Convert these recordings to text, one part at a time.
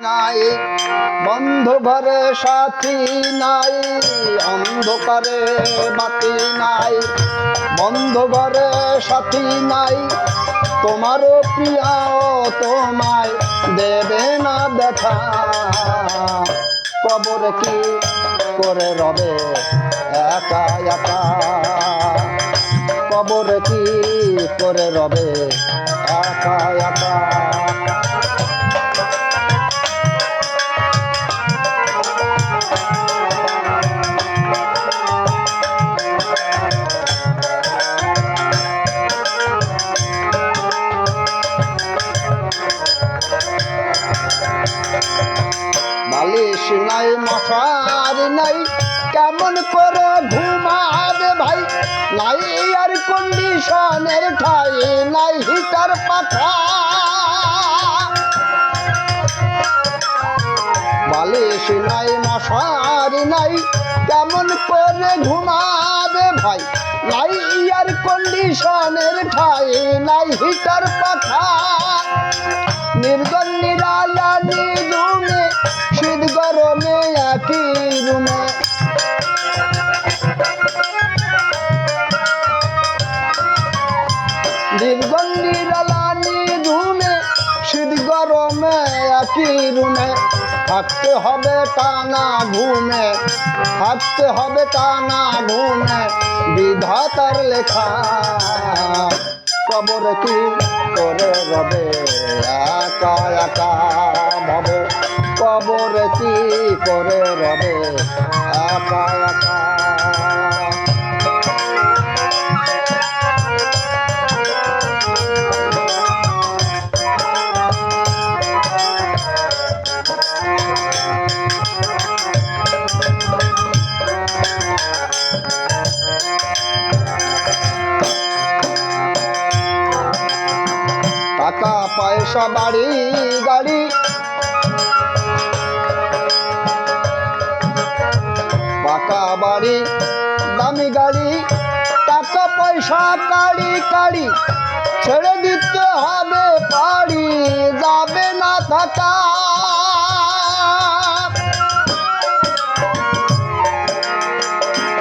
নাই। বন্ধ ঘরে সাথী নাই, অন্ধকারে বাতি নাই। বন্ধ ঘরে সাথী নাই, তোমারও প্রিয়া তোমায় দেবে না দেখা কবর কি করে রবে একা একা? কবর কি করে রবে একা একা? নাই মশার নাই। কেমন করে ঘুমাবে ভাই? নাই এয়ার কন্ডিশনের ঠাই, নাই হিটার পাখা। বালিশ নাই মশার নাই, কেমন করে ঘুমাবে ভাই? নাই এয়ার কন্ডিশনের ঠাই, নাই হিটার পাখা। নির্গল থাকতে হবে টানা ঘুমে থাকতে হবে টানা ঘুমে, বিধাতার লেখা। কবর কি করে রবে? একা একা ভাবে, কবর কি করে রবে? একা বাড়ি গাড়ি। পাকা বাড়ি, দামি গাড়ি, টাকা পয়সা, কাড়ি কাড়ি, ছেড়ে দিতে হবে পাড়ি যাবে না থাকা।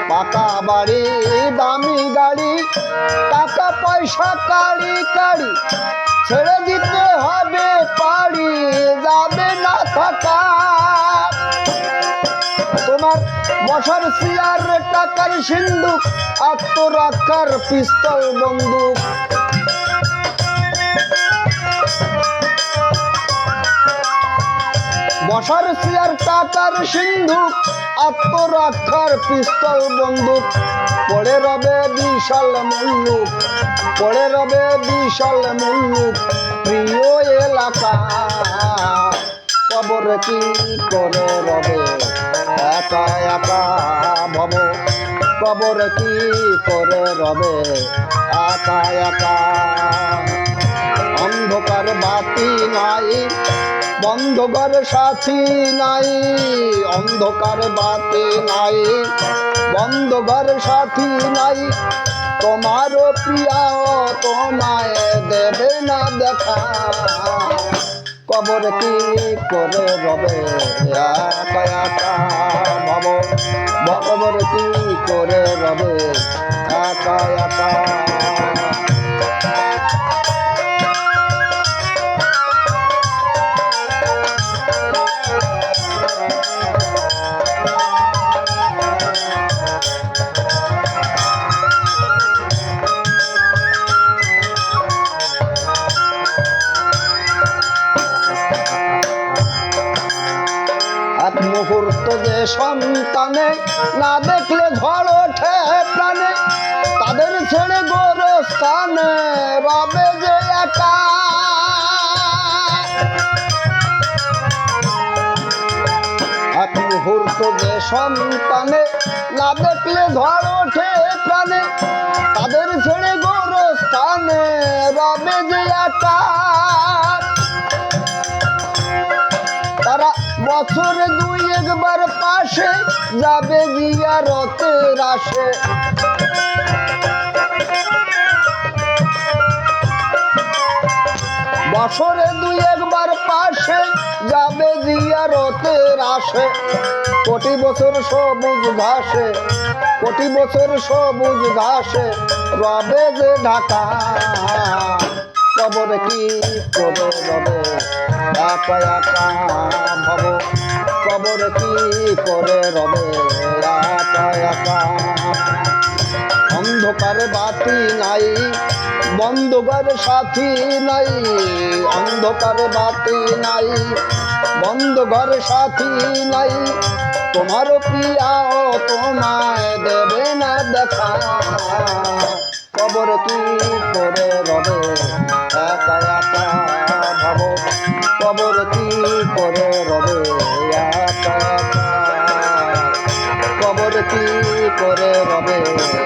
পাকা বাড়ি, দামি গাড়ি পয়সা কাড়ি কাড়ি, ছেড়ে দিতে হবে পাড়ি, যাবে না থাকা। তোমার বসার সিয়ার টাকার সিন্ধুক আত্মরক্ষার পিস্তল বন্দুক। বসার সিয়ার টাকার সিন্ধুক আত্মরক্ষার পিস্তল বন্দুক, পড়ে রবে বিশাল মুল্লুক। পড়ে রবে বিশাল মুল্লুক প্রিয় এলাকা। কবর কি করে রবে? একা একা ভব। কবর কি করে রবে? একা একা। অন্ধকার বাতি নাই বন্ধকার সাথী নাই, অন্ধকার বাতি নাই বন্ধকার সাথী নাই। তোমারও প্রিয় তোমায় দেবে না দেখা। কবর কি করে রবে ভব? কবর কি করে রবে একা এক? সন্তানে না দেখলে ঝড় ওঠে প্রাণে। তাদের ছেড়ে গোরস্থানে, রবে যে একা। এক মুহূর্ত যে সন্তানে, না দেখলে ঝড় ওঠে প্রাণে। তাদের ছেড়ে গোরস্থানে, রবে যে একা। বছরে দুই একবার পাশে যাবে জিয়ারতের আসে বছরে দুই একবার পাশে যাবে জিয়ারতের আসে কোটি বছর সবুজ ঘাসে, কোটি বছর সবুজ ঘাসে, রবে যে ঢাকা। কবর কি করে রবে একা একা ভব, কবর কি করে রবে? একা একা। অন্ধকারে বাতি নাই বন্ধুকার সাথী নাই, অন্ধকারে বাতি নাই বন্ধ ঘর সাথী নাই। তোমার প্রিয়াও তোমায় দেবে না দেখা। কবর কি করে রবে? করে রবে।